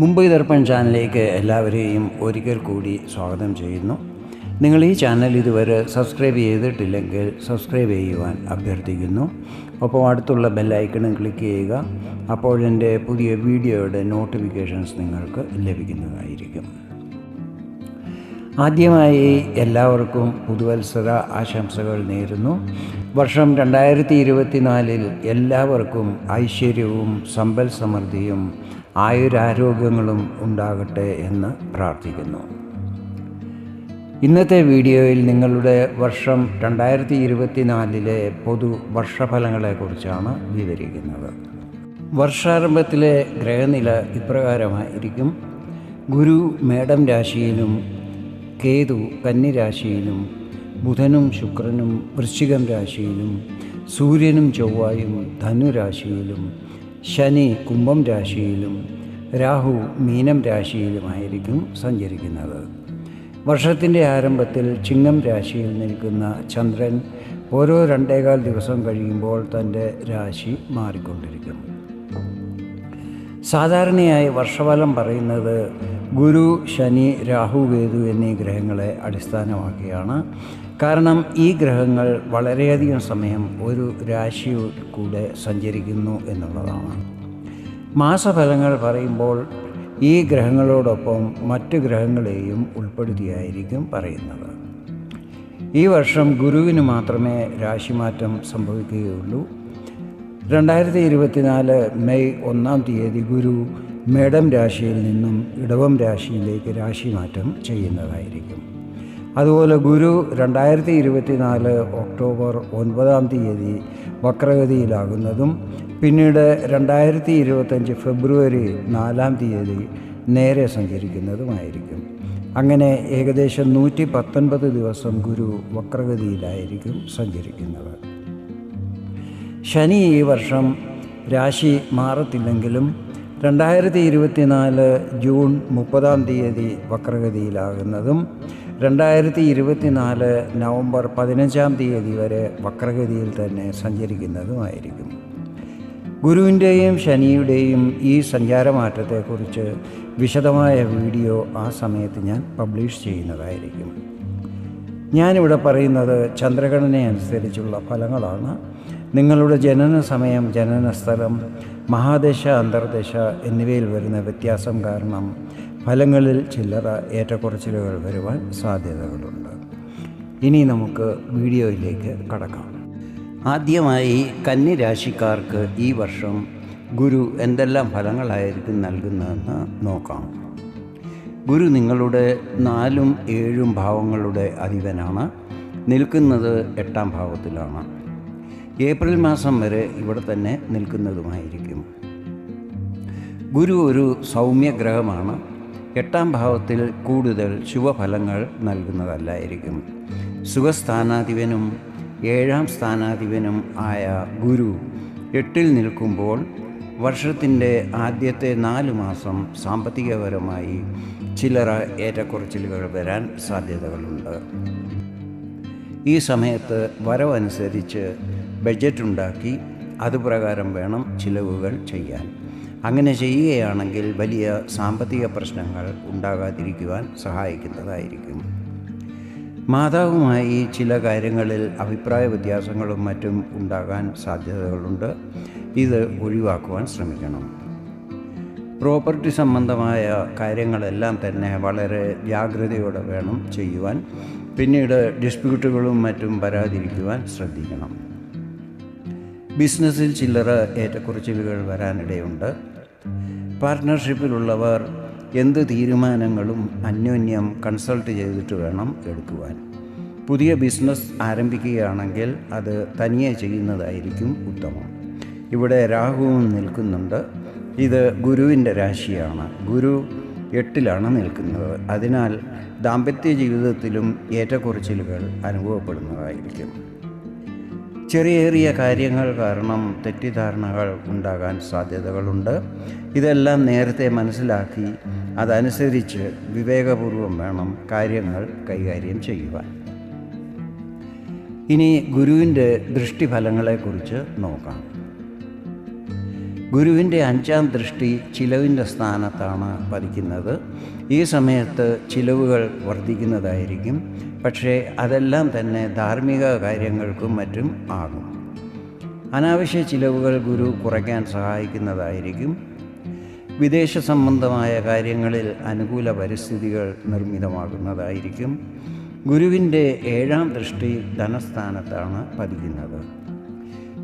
മുംബൈ ദർപ്പൺ ചാനലിലേക്ക് എല്ലാവരെയും ഒരിക്കൽ കൂടി സ്വാഗതം ചെയ്യുന്നു. നിങ്ങൾ ഈ ചാനൽ ഇതുവരെ സബ്സ്ക്രൈബ് ചെയ്തിട്ടില്ലെങ്കിൽ സബ്സ്ക്രൈബ് ചെയ്യുവാൻ അഭ്യർത്ഥിക്കുന്നു. ഒപ്പം അടുത്തുള്ള ബെല്ലൈക്കണും ക്ലിക്ക് ചെയ്യുക. അപ്പോൾ എന്റെ പുതിയ വീഡിയോയുടെ നോട്ടിഫിക്കേഷൻസ് നിങ്ങൾക്ക് ലഭിക്കുന്നതായിരിക്കും. ആദ്യമായി എല്ലാവർക്കും പുതുവത്സര ആശംസകൾ നേരുന്നു. വർഷം രണ്ടായിരത്തി ഇരുപത്തിനാലിൽ എല്ലാവർക്കും ഐശ്വര്യവും സമ്പൽ സമൃദ്ധിയും ആയുരാരോഗ്യങ്ങളും ഉണ്ടാകട്ടെ എന്ന് പ്രാർത്ഥിക്കുന്നു. ഇന്നത്തെ വീഡിയോയിൽ നിങ്ങളുടെ വർഷം രണ്ടായിരത്തി ഇരുപത്തിനാലിലെ പൊതു വർഷഫലങ്ങളെക്കുറിച്ചാണ് വിവരിക്കുന്നത്. വർഷാരംഭത്തിലെ ഗ്രഹനില ഇപ്രകാരമായിരിക്കും. ഗുരു മേടം രാശിയിലും കേതു കന്നിരാശിയിലും ബുധനും ശുക്രനും വൃശ്ചികം രാശിയിലും സൂര്യനും ചൊവ്വായും ധനുരാശിയിലും ശനി കുംഭം രാശിയിലും രാഹു മീനം രാശിയിലുമായിരിക്കും സഞ്ചരിക്കുന്നത്. വർഷത്തിന്റെ ആരംഭത്തിൽ ചിങ്ങം രാശിയിൽ നിൽക്കുന്ന ചന്ദ്രൻ ഓരോ രണ്ടേകാൽ ദിവസം കഴിയുമ്പോൾ തന്റെ രാശി മാറിക്കൊണ്ടിരിക്കും സാധാരണയായി വർഷഫലം പറയുന്നത് ഗുരു ശനി രാഹു കേതു എന്നീ ഗ്രഹങ്ങളെ അടിസ്ഥാനമാക്കിയാണ്. കാരണം ഈ ഗ്രഹങ്ങൾ വളരെയധികം സമയം ഒരു രാശിയിൽ കൂടെ സഞ്ചരിക്കുന്നു എന്നുള്ളതാണ്. മാസഫലങ്ങൾ പറയുമ്പോൾ ഈ ഗ്രഹങ്ങളോടൊപ്പം മറ്റ് ഗ്രഹങ്ങളെയും ഉൾപ്പെടുത്തിയായിരിക്കും പറയുന്നത്. ഈ വർഷം ഗുരുവിന് മാത്രമേ രാശിമാറ്റം സംഭവിക്കുകയുള്ളൂ. രണ്ടായിരത്തി ഇരുപത്തിനാല് മെയ് ഒന്നാം തീയതി ഗുരു മേടം രാശിയിൽ നിന്നും ഇടവം രാശിയിലേക്ക് രാശിമാറ്റം ചെയ്യുന്നതായിരിക്കും. അതുപോലെ ഗുരു രണ്ടായിരത്തി ഇരുപത്തിനാല് ഒക്ടോബർ ഒൻപതാം തീയതി വക്രഗതിയിലാകുന്നതും പിന്നീട് രണ്ടായിരത്തി ഇരുപത്തഞ്ച് ഫെബ്രുവരി നാലാം തീയതി നേരെ സഞ്ചരിക്കുന്നതുമായിരിക്കും. അങ്ങനെ ഏകദേശം നൂറ്റി പത്തൊൻപത് ദിവസം ഗുരു വക്രഗതിയിലായിരിക്കും സഞ്ചരിക്കുന്നത്. ശനി ഈ വർഷം രാശി മാറത്തില്ലെങ്കിലും രണ്ടായിരത്തി ഇരുപത്തിനാല് ജൂൺ മുപ്പതാം തീയതി വക്രഗതിയിലാകുന്നതും രണ്ടായിരത്തി ഇരുപത്തിനാല് നവംബർ പതിനഞ്ചാം തീയതി വരെ വക്രഗതിയിൽ തന്നെ സഞ്ചരിക്കുന്നതുമായിരിക്കും. ഗുരുവിന്റെയും ശനിയുടെയും ഈ സഞ്ചാരമാറ്റത്തെക്കുറിച്ച് വിശദമായ വീഡിയോ ആ സമയത്ത് ഞാൻ പബ്ലിഷ് ചെയ്യുന്നതായിരിക്കും. ഞാനിവിടെ പറയുന്നത് ചന്ദ്രഗണനയനുസരിച്ചുള്ള ഫലങ്ങളാണ്. നിങ്ങളുടെ ജനന സമയം ജനന സ്ഥലം മഹാദശ അന്തർദശ എന്നിവയിൽ വരുന്ന വ്യത്യാസം കാരണം ഫലങ്ങളിൽ ചില്ലറ ഏറ്റക്കുറച്ചിലുകൾ വരുവാൻ സാധ്യതകളുണ്ട്. ഇനി നമുക്ക് വീഡിയോയിലേക്ക് കടക്കാം. ആദ്യമായി കന്നിരാശിക്കാർക്ക് ഈ വർഷം ഗുരു എന്തെല്ലാം ഫലങ്ങളായിരിക്കും നൽകുന്നതെന്ന് നോക്കാം. ഗുരു നിങ്ങളുടെ നാലും ഏഴും ഭാവങ്ങളുടെ അധിപനാണ്. നിൽക്കുന്നത് എട്ടാം ഭാവത്തിലാണ്. ഏപ്രിൽ മാസം വരെ ഇവിടെ തന്നെ നിൽക്കുന്നതുമായിരിക്കും. ഗുരു ഒരു സൗമ്യഗ്രഹമാണ്. എട്ടാം ഭാവത്തിൽ കൂടുതൽ ശുഭഫലങ്ങൾ നൽകുന്നതല്ലായിരിക്കും. സുഖസ്ഥാനാധിപനും ഏഴാം സ്ഥാനാധിപനും ആയ ഗുരു എട്ടിൽ നിൽക്കുമ്പോൾ വർഷത്തിന്റെ ആദ്യത്തെ നാല് മാസം സാമ്പത്തികപരമായി ചില്ലറ ഏറ്റക്കുറച്ചിലുകൾ വരാൻ സാധ്യതകളുണ്ട്. ഈ സമയത്ത് വരവനുസരിച്ച് ബഡ്ജറ്റ് ഉണ്ടാക്കി അതുപ്രകാരം വേണം ചിലവുകൾ ചെയ്യാൻ. അങ്ങനെ ചെയ്യുകയാണെങ്കിൽ വലിയ സാമ്പത്തിക പ്രശ്നങ്ങൾ ഉണ്ടാകാതിരിക്കുവാൻ സഹായിക്കുന്നതായിരിക്കും. മാതാവുമായി ചില കാര്യങ്ങളിൽ അഭിപ്രായ വ്യത്യാസങ്ങളും മറ്റും ഉണ്ടാകാൻ സാധ്യതകളുണ്ട്. ഇത് ഒഴിവാക്കുവാൻ ശ്രമിക്കണം. പ്രോപ്പർട്ടി സംബന്ധമായ കാര്യങ്ങളെല്ലാം തന്നെ വളരെ ജാഗ്രതയോടെ വേണം ചെയ്യുവാൻ. പിന്നീട് ഡിസ്പ്യൂട്ടുകളും മറ്റും വരാതിരിക്കുവാൻ ശ്രദ്ധിക്കണം. ബിസിനസ്സിൽ ചില്ലറ ഏറ്റക്കുറച്ചിലുകൾ വരാനിടയുണ്ട്. പാർട്ട്ണർഷിപ്പിലുള്ളവർ എന്ത് തീരുമാനങ്ങളും അന്യോന്യം കൺസൾട്ട് ചെയ്തിട്ട് വേണം എടുക്കുവാൻ. പുതിയ ബിസിനസ് ആരംഭിക്കുകയാണെങ്കിൽ അത് തനിയെ ചെയ്യുന്നതായിരിക്കും ഉത്തമം. ഇവിടെ രാഹുവും നിൽക്കുന്നുണ്ട്. ഇത് ഗുരുവിന്റെ രാശിയാണ്. ഗുരു എട്ടിലാണ് നിൽക്കുന്നത്. അതിനാൽ ദാമ്പത്യ ജീവിതത്തിലും ഏറ്റക്കുറച്ചിലുകൾ അനുഭവപ്പെടുന്നതായിരിക്കും. ചെറിയ ചെറിയ കാര്യങ്ങൾ കാരണം തെറ്റിദ്ധാരണകൾ ഉണ്ടാകാൻ സാധ്യതകളുണ്ട്. ഇതെല്ലാം നേരത്തെ മനസ്സിലാക്കി അതനുസരിച്ച് വിവേകപൂർവം വേണം കാര്യങ്ങൾ കൈകാര്യം ചെയ്യുവാൻ. ഇനി ഗുരുവിന്റെ ദൃഷ്ടിഫലങ്ങളെക്കുറിച്ച് നോക്കാം. ഗുരുവിന്റെ അഞ്ചാം ദൃഷ്ടി ചിലവിന്റെ സ്ഥാനത്താണ് പതിക്കുന്നത്. ഈ സമയത്ത് ചിലവുകൾ വർദ്ധിക്കുന്നതായിരിക്കും. പക്ഷേ അതെല്ലാം തന്നെ ധാർമ്മിക കാര്യങ്ങൾക്കും മറ്റും ആകും. അനാവശ്യ ചിലവുകൾ ഗുരു കുറയ്ക്കാൻ സഹായിക്കുന്നതായിരിക്കും. വിദേശ സംബന്ധമായ കാര്യങ്ങളിൽ അനുകൂല പരിസ്ഥിതികൾ നിർമ്മിതമാകുന്നതായിരിക്കും. ഗുരുവിന്റെ ഏഴാം ദൃഷ്ടി ധനസ്ഥാനത്താണ് പതിക്കുന്നത്.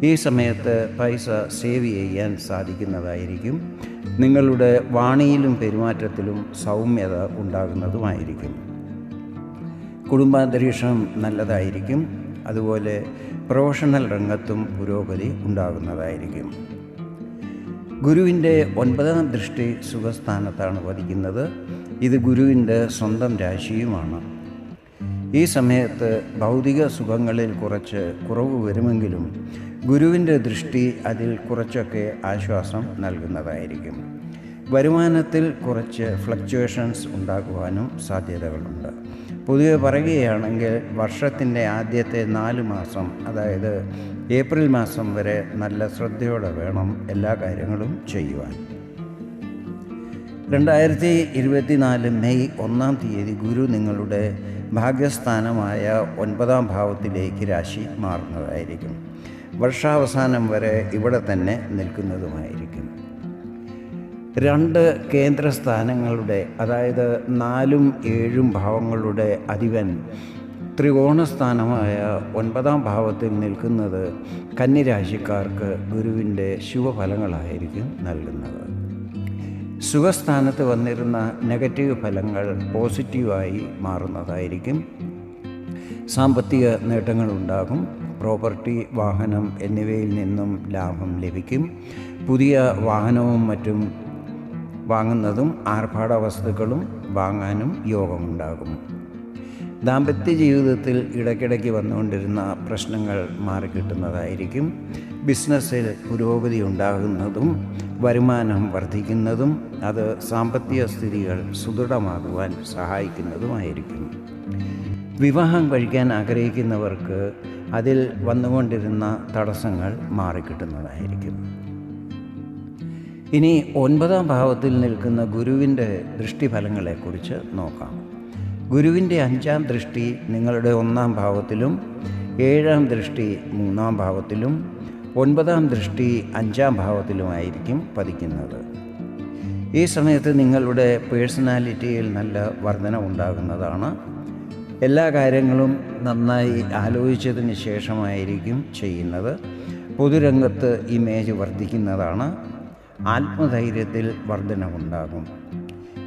ഈ സമയത്ത് പൈസ സേവ് ചെയ്യാൻ സാധിക്കുന്നതായിരിക്കും. നിങ്ങളുടെ വാണിയിലും പെരുമാറ്റത്തിലും സൗമ്യത ഉണ്ടാകുന്നതുമായിരിക്കും. കുടുംബാന്തരീക്ഷം നല്ലതായിരിക്കും. അതുപോലെ പ്രൊഫഷണൽ രംഗത്തും പുരോഗതി ഉണ്ടാകുന്നതായിരിക്കും. ഗുരുവിന്റെ ഒൻപതാം ദൃഷ്ടി സുഖസ്ഥാനത്താണ് വധിക്കുന്നത് ഇത് ഗുരുവിന്റെ സ്വന്തം രാശിയുമാണ്. ഈ സമയത്ത് ഭൗതിക സുഖങ്ങളിൽ കുറച്ച് കുറവ് വരുമെങ്കിലും ഗുരുവിന്റെ ദൃഷ്ടി അതിൽ കുറച്ചൊക്കെ ആശ്വാസം നൽകുന്നതായിരിക്കും. വരുമാനത്തിൽ കുറച്ച് ഫ്ലക്ച്വേഷൻസ് ഉണ്ടാകുവാനും സാധ്യതകളുണ്ട്. പൊതുവെ പറയുകയാണെങ്കിൽ വർഷത്തിന്റെ ആദ്യത്തെ നാല് മാസം അതായത് ഏപ്രിൽ മാസം വരെ നല്ല ശ്രദ്ധയോടെ വേണം എല്ലാ കാര്യങ്ങളും ചെയ്യുവാൻ. രണ്ടായിരത്തി ഇരുപത്തിനാല് മെയ് ഒന്നാം തീയതി ഗുരു നിങ്ങളുടെ ഭാഗ്യസ്ഥാനമായ ഒൻപതാം ഭാവത്തിലേക്ക് രാശി മാറുന്നതായിരിക്കും. വർഷാവസാനം വരെ ഇവിടെ തന്നെ നിൽക്കുന്നതുമായിരിക്കും. രണ്ട് കേന്ദ്രസ്ഥാനങ്ങളുടെ അതായത് നാലും ഏഴും ഭാവങ്ങളുടെ അധിപൻ ത്രികോണസ്ഥാനമായ ഒൻപതാം ഭാവത്തിൽ നിൽക്കുന്നത് കന്നിരാശിക്കാർക്ക് ഗുരുവിന്റെ ശുഭഫലങ്ങളായിരിക്കും നൽകുന്നത്. സുഖസ്ഥാനത്ത് വന്നിരുന്ന നെഗറ്റീവ് ഫലങ്ങൾ പോസിറ്റീവായി മാറുന്നതായിരിക്കും. സാമ്പത്തിക നേട്ടങ്ങൾ ഉണ്ടാകും പ്രോപ്പർട്ടി വാഹനം എന്നിവയിൽ നിന്നും ലാഭം ലഭിക്കും. പുതിയ വാഹനവും മറ്റും വാങ്ങുന്നതും ആർഭാട വസ്തുക്കളും വാങ്ങാനും യോഗമുണ്ടാകും. ദാമ്പത്യ ജീവിതത്തിൽ ഇടയ്ക്കിടയ്ക്ക് വന്നുകൊണ്ടിരുന്ന പ്രശ്നങ്ങൾ മാറിക്കിട്ടുന്നതായിരിക്കും ബിസിനസ്സിൽ പുരോഗതി ഉണ്ടാകുന്നതും വരുമാനം വർദ്ധിക്കുന്നതും അത് സാമ്പത്തിക സ്ഥിതികൾ സുദൃഢമാകുവാൻ സഹായിക്കുന്നതുമായിരിക്കും. വിവാഹം കഴിക്കാൻ ആഗ്രഹിക്കുന്നവർക്ക് അതിൽ വന്നുകൊണ്ടിരുന്ന തടസ്സങ്ങൾ മാറിക്കിട്ടുന്നതായിരിക്കും ഇനി ഒൻപതാം ഭാവത്തിൽ നിൽക്കുന്ന ഗുരുവിന്റെ ദൃഷ്ടിഫലങ്ങളെക്കുറിച്ച് നോക്കാം. ഗുരുവിന്റെ അഞ്ചാം ദൃഷ്ടി നിങ്ങളുടെ ഒന്നാം ഭാവത്തിലും ഏഴാം ദൃഷ്ടി മൂന്നാം ഭാവത്തിലും ഒൻപതാം ദൃഷ്ടി അഞ്ചാം ഭാവത്തിലുമായിരിക്കും പതിക്കുന്നത്. ഈ സമയത്ത് നിങ്ങളുടെ പേഴ്സണാലിറ്റിയിൽ നല്ല വർധന ഉണ്ടാകുന്നതാണ്. എല്ലാ കാര്യങ്ങളും നന്നായി ആലോചിച്ചതിന് ശേഷമായിരിക്കും ചെയ്യുന്നത്. പൊതുരംഗത്ത് ഇമേജ് വർദ്ധിക്കുന്നതാണ്. ആത്മധൈര്യത്തിൽ വർധനവുണ്ടാകും.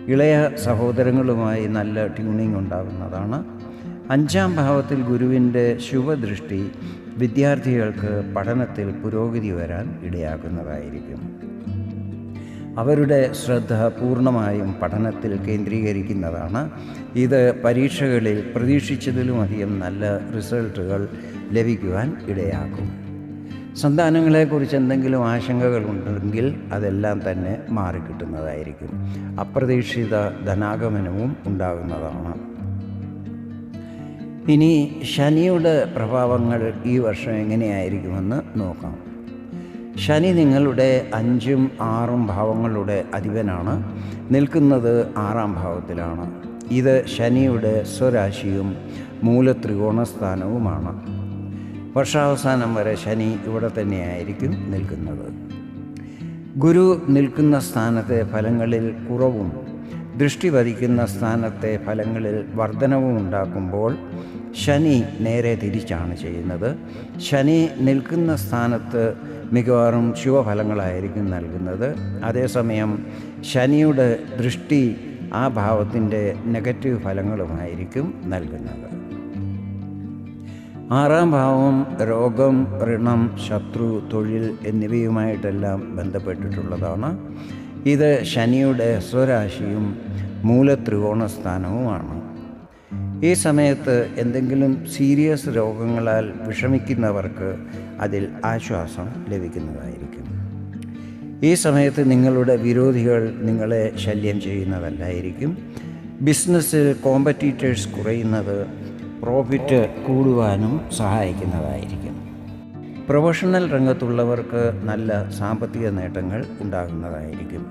ഇളയ സഹോദരങ്ങളുമായി നല്ല ട്യൂണിംഗ് ഉണ്ടാകുന്നതാണ്. അഞ്ചാം ഭാവത്തിൽ ഗുരുവിന്റെ ശുഭദൃഷ്ടി വിദ്യാർത്ഥികൾക്ക് പഠനത്തിൽ പുരോഗതി വരാൻ ഇടയാക്കുന്നതായിരിക്കും അവരുടെ ശ്രദ്ധ പൂർണമായും പഠനത്തിൽ കേന്ദ്രീകരിക്കുന്നതാണ്. ഇത് പരീക്ഷകളിൽ പ്രതീക്ഷിച്ചതിലുമധികം നല്ല റിസൾട്ടുകൾ ലഭിക്കുവാൻ ഇടയാക്കും. സന്താനങ്ങളെക്കുറിച്ച് എന്തെങ്കിലും ആശങ്കകളുണ്ടെങ്കിൽ അതെല്ലാം തന്നെ മാറിക്കിട്ടുന്നതായിരിക്കും. അപ്രതീക്ഷിത ധനാഗമനവും ഉണ്ടാകുന്നതാണ്. ഇനി ശനിയുടെ പ്രഭാവങ്ങൾ ഈ വർഷം എങ്ങനെയായിരിക്കുമെന്ന് നോക്കാം. ശനി നിങ്ങളുടെ അഞ്ചും ആറും ഭാവങ്ങളുടെ അധിപനാണ്. നിൽക്കുന്നത് ആറാം ഭാവത്തിലാണ്. ഇത് ശനിയുടെ സ്വരാശിയും മൂലത്രികോണസ്ഥാനവുമാണ് വർഷാവസാനം വരെ ശനി ഇവിടെ തന്നെയായിരിക്കും നിൽക്കുന്നത്. ഗുരു നിൽക്കുന്ന സ്ഥാനത്തെ ഫലങ്ങളിൽ കുറവും ദൃഷ്ടി പതിക്കുന്ന സ്ഥാനത്തെ ഫലങ്ങളിൽ വർധനവും ഉണ്ടാക്കുമ്പോൾ ശനി നേരെ തിരിച്ചാണ് ചെയ്യുന്നത്. ശനി നിൽക്കുന്ന സ്ഥാനത്ത് മിക്കവാറും ശുഭഫലങ്ങളായിരിക്കും നൽകുന്നത്. അതേസമയം ശനിയുടെ ദൃഷ്ടി ആ ഭാവത്തിന്റെ നെഗറ്റീവ് ഫലങ്ങളുമായിരിക്കും നൽകുന്നത്. ആറാം ഭാവം രോഗം ഋണം ശത്രു തൊഴിൽ എന്നിവയുമായിട്ടെല്ലാം ബന്ധപ്പെട്ടിട്ടുള്ളതാണ്. ഇത് ശനിയുടെ സ്വരാശിയും മൂലത്രികോണസ്ഥാനവുമാണ്. ഈ സമയത്ത് എന്തെങ്കിലും സീരിയസ് രോഗങ്ങളാൽ വിഷമിക്കുന്നവർക്ക് അതിൽ ആശ്വാസം ലഭിക്കുന്നതായിരിക്കും. ഈ സമയത്ത് നിങ്ങളുടെ വിരോധികൾ നിങ്ങളെ ശല്യം ചെയ്യുന്നതല്ലായിരിക്കും. ബിസിനസ്സിൽ കോമ്പറ്റീറ്റേഴ്സ് കുറയുന്നത് പ്രോഫിറ്റ് കൂടുവാനും സഹായിക്കുന്നതായിരിക്കും. പ്രൊഫഷണൽ രംഗത്തുള്ളവർക്ക് നല്ല സാമ്പത്തിക നേട്ടങ്ങൾ ഉണ്ടാകുന്നതായിരിക്കും.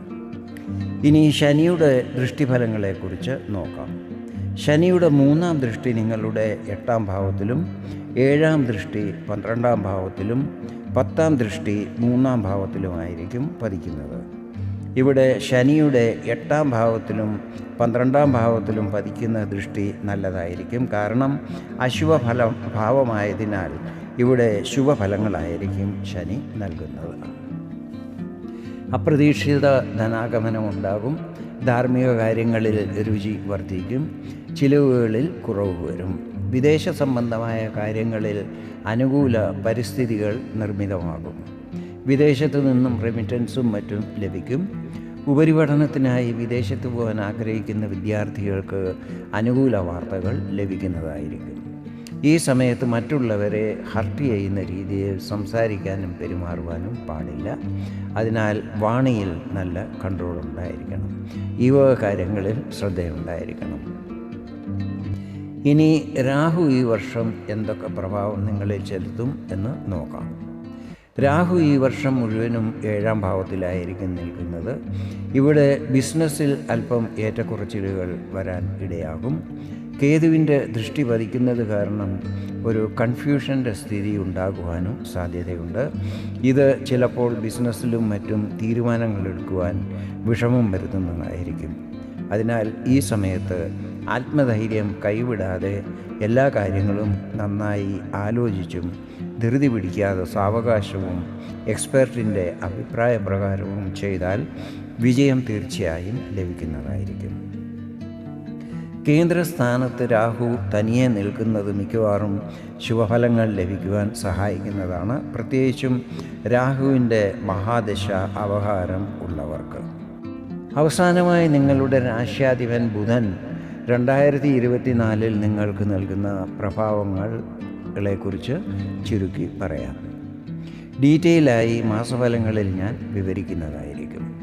ഇനി ശനിയുടെ ദൃഷ്ടിഫലങ്ങളെക്കുറിച്ച് നോക്കാം. ശനിയുടെ മൂന്നാം ദൃഷ്ടി നിങ്ങളുടെ എട്ടാം ഭാവത്തിലും ഏഴാം ദൃഷ്ടി പന്ത്രണ്ടാം ഭാവത്തിലും പത്താം ദൃഷ്ടി മൂന്നാം ഭാവത്തിലുമായിരിക്കും പതിക്കുന്നത്. ഇവിടെ ശനിയുടെ എട്ടാം ഭാവത്തിലും പന്ത്രണ്ടാം ഭാവത്തിലും പതിക്കുന്ന ദൃഷ്ടി നല്ലതായിരിക്കും. കാരണം അശുഭഫലം ഭാവമായതിനാൽ ഇവിടെ ശുഭഫലങ്ങളായിരിക്കും ശനി നൽകുന്നത്. അപ്രതീക്ഷിത ധനാഗമനം ഉണ്ടാകും ധാർമ്മിക കാര്യങ്ങളിൽ രുചി വർദ്ധിക്കും. ചിലവുകളിൽ കുറവ് വരും. വിദേശ സംബന്ധമായ കാര്യങ്ങളിൽ അനുകൂല പരിസ്ഥിതികൾ നിർമ്മിതമാകും. വിദേശത്തു നിന്നും റെമിറ്റൻസും മറ്റും ലഭിക്കും. ഉപരിപഠനത്തിനായി വിദേശത്ത് പോകാൻ ആഗ്രഹിക്കുന്ന വിദ്യാർത്ഥികൾക്ക് അനുകൂല വാർത്തകൾ ലഭിക്കുന്നതായിരിക്കും. ഈ സമയത്ത് മറ്റുള്ളവരെ ഹർട്ട് ചെയ്യുന്ന രീതിയിൽ സംസാരിക്കാനും പെരുമാറുവാനും പാടില്ല. അതിനാൽ വാണിയിൽ നല്ല കൺട്രോൾ ഉണ്ടായിരിക്കണം. ഈ വക കാര്യങ്ങളിൽ ശ്രദ്ധയുണ്ടായിരിക്കണം. ഇനി രാഹു ഈ വർഷം എന്തൊക്കെ പ്രഭാവം നിങ്ങളിൽ ചെലുത്തും എന്ന് നോക്കാം. രാഹു ഈ വർഷം മുഴുവനും ഏഴാം ഭാവത്തിലായിരിക്കും നിൽക്കുന്നത്. ഇവിടെ ബിസിനസ്സിൽ അല്പം ഏറ്റക്കുറച്ചിലുകൾ വരാൻ ഇടയാകും. കേതുവിന്റെ ദൃഷ്ടി പതിക്കുന്നത് കാരണം ഒരു കൺഫ്യൂഷന്റെ സ്ഥിതി ഉണ്ടാകുവാനും സാധ്യതയുണ്ട്. ഇത് ചിലപ്പോൾ ബിസിനസ്സിലും മറ്റും തീരുമാനങ്ങൾ എടുക്കുവാൻ വിഷമം വരുത്തുന്നതായിരിക്കും. അതിനാൽ ഈ സമയത്ത് ആത്മധൈര്യം കൈവിടാതെ എല്ലാ കാര്യങ്ങളും നന്നായി ആലോചിച്ചും ധൃതി പിടിക്കാതെ സാവകാശവും എക്സ്പെർട്ടിന്റെ അഭിപ്രായ പ്രകാരവും ചെയ്താൽ വിജയം തീർച്ചയായും ലഭിക്കുന്നതായിരിക്കും. കേന്ദ്രസ്ഥാനത്ത് രാഹു തനിയെ നിൽക്കുന്നത് മിക്കവാറും ശുഭഫലങ്ങൾ ലഭിക്കുവാൻ സഹായിക്കുന്നതാണ്. പ്രത്യേകിച്ചും രാഹുവിന്റെ മഹാദശ അവഹാരം ഉള്ളവർക്ക്. അവസാനമായി നിങ്ങളുടെ രാശ്യാധിപൻ ബുധൻ രണ്ടായിരത്തി ഇരുപത്തിനാലിൽ നിങ്ങൾക്ക് നൽകുന്ന പ്രഭാവങ്ങളെ കുറിച്ച് ചുരുക്കി പറയാം. ഡീറ്റെയിലായി മാസഫലങ്ങളിൽ ഞാൻ വിവരിക്കുന്നതായിരിക്കും.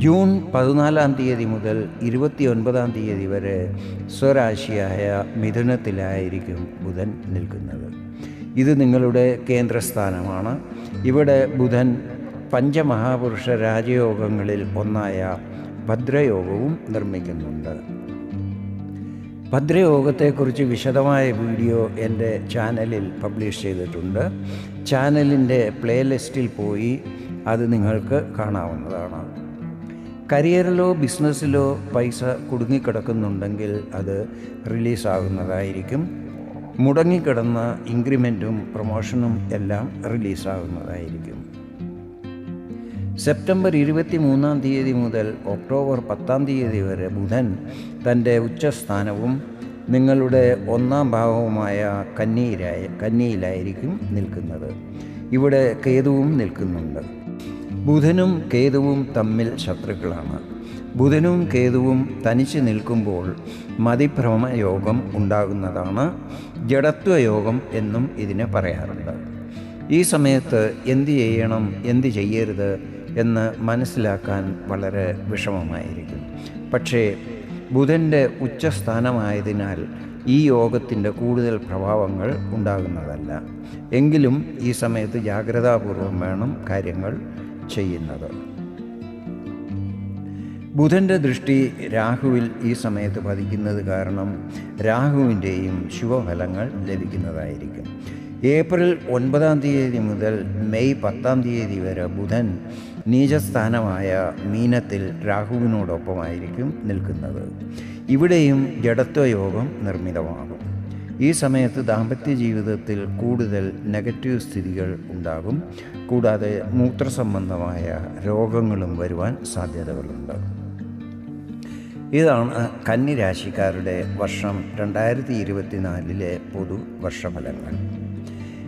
ജൂൺ പതിനാലാം തീയതി മുതൽ ഇരുപത്തിയൊൻപതാം തീയതി വരെ സ്വരാശിയായ മിഥുനത്തിലായിരിക്കും ബുധൻ നിൽക്കുന്നത്. ഇത് നിങ്ങളുടെ കേന്ദ്രസ്ഥാനമാണ്. ഇവിടെ ബുധൻ പഞ്ചമഹാപുരുഷ രാജയോഗങ്ങളിൽ ഒന്നായ ഭദ്രയോഗവും നിർമ്മിക്കുന്നുണ്ട്. ഭദ്രയോഗത്തെക്കുറിച്ച് വിശദമായ വീഡിയോ എന്റെ ചാനലിൽ പബ്ലിഷ് ചെയ്തിട്ടുണ്ട്. ചാനലിന്റെ പ്ലേലിസ്റ്റിൽ പോയി അത് നിങ്ങൾക്ക് കാണാവുന്നതാണ്. കരിയറിലോ ബിസിനസ്സിലോ പൈസ കുടുങ്ങിക്കിടക്കുന്നുണ്ടെങ്കിൽ അത് റിലീസാകുന്നതായിരിക്കും. മുടങ്ങിക്കിടന്ന ഇൻക്രിമെന്റും പ്രൊമോഷനും എല്ലാം റിലീസാകുന്നതായിരിക്കും. സെപ്റ്റംബർ ഇരുപത്തി മൂന്നാം തീയതി മുതൽ ഒക്ടോബർ പത്താം തീയതി വരെ ബുധൻ തന്റെ ഉച്ചസ്ഥാനവും നിങ്ങളുടെ ഒന്നാം ഭാവവുമായ കന്നിയിലായ കന്നിയിലായിരിക്കും നിൽക്കുന്നത്. ഇവിടെ കേതുവും നിൽക്കുന്നുണ്ട്. ബുധനും കേതുവും തമ്മിൽ ശത്രുക്കളാണ്. ബുധനും കേതുവും തനിച്ച് നിൽക്കുമ്പോൾ മതിഭ്രമ യോഗം ഉണ്ടാകുന്നതാണ് ജഡത്വയോഗം എന്നും ഇതിനെ പറയാറുണ്ട്. ഈ സമയത്ത് എന്ത് ചെയ്യണം എന്ത് ചെയ്യരുത് എന്ന് മനസ്സിലാക്കാൻ വളരെ വിഷമമായിരിക്കും. പക്ഷേ ബുധന്റെ ഉച്ചസ്ഥാനമായതിനാൽ ഈ യോഗത്തിന്റെ കൂടുതൽ പ്രഭാവങ്ങൾ ഉണ്ടാകുന്നതല്ല. എങ്കിലും ഈ സമയത്ത് ജാഗ്രതാപൂർവം വേണം കാര്യങ്ങൾ ചെയ്യുന്നത്. ബുധന്റെ ദൃഷ്ടി രാഹുവിൽ ഈ സമയത്ത് പതിക്കുന്നത് കാരണം രാഹുവിന്റെയും ശുഭഫലങ്ങൾ ലഭിക്കുന്നതായിരിക്കും. ഏപ്രിൽ ഒൻപതാം തീയതി മുതൽ മെയ് പത്താം തീയതി വരെ ബുധൻ നീചസ്ഥാനമായ മീനത്തിൽ രാഹുവിനോടൊപ്പമായിരിക്കും നിൽക്കുന്നത്. ഇവിടെയും ജഡത്വയോഗം നിർമ്മിതമാകും. ഈ സമയത്ത് ദാമ്പത്യ ജീവിതത്തിൽ കൂടുതൽ നെഗറ്റീവ് സ്ഥിതികൾ ഉണ്ടാകും. കൂടാതെ മൂത്രസംബന്ധമായ രോഗങ്ങളും വരുവാൻ സാധ്യതകളുണ്ട്. ഇതാണ് കന്നിരാശിക്കാരുടെ വർഷം രണ്ടായിരത്തി ഇരുപത്തിനാലിലെ പൊതു വർഷഫലങ്ങൾ.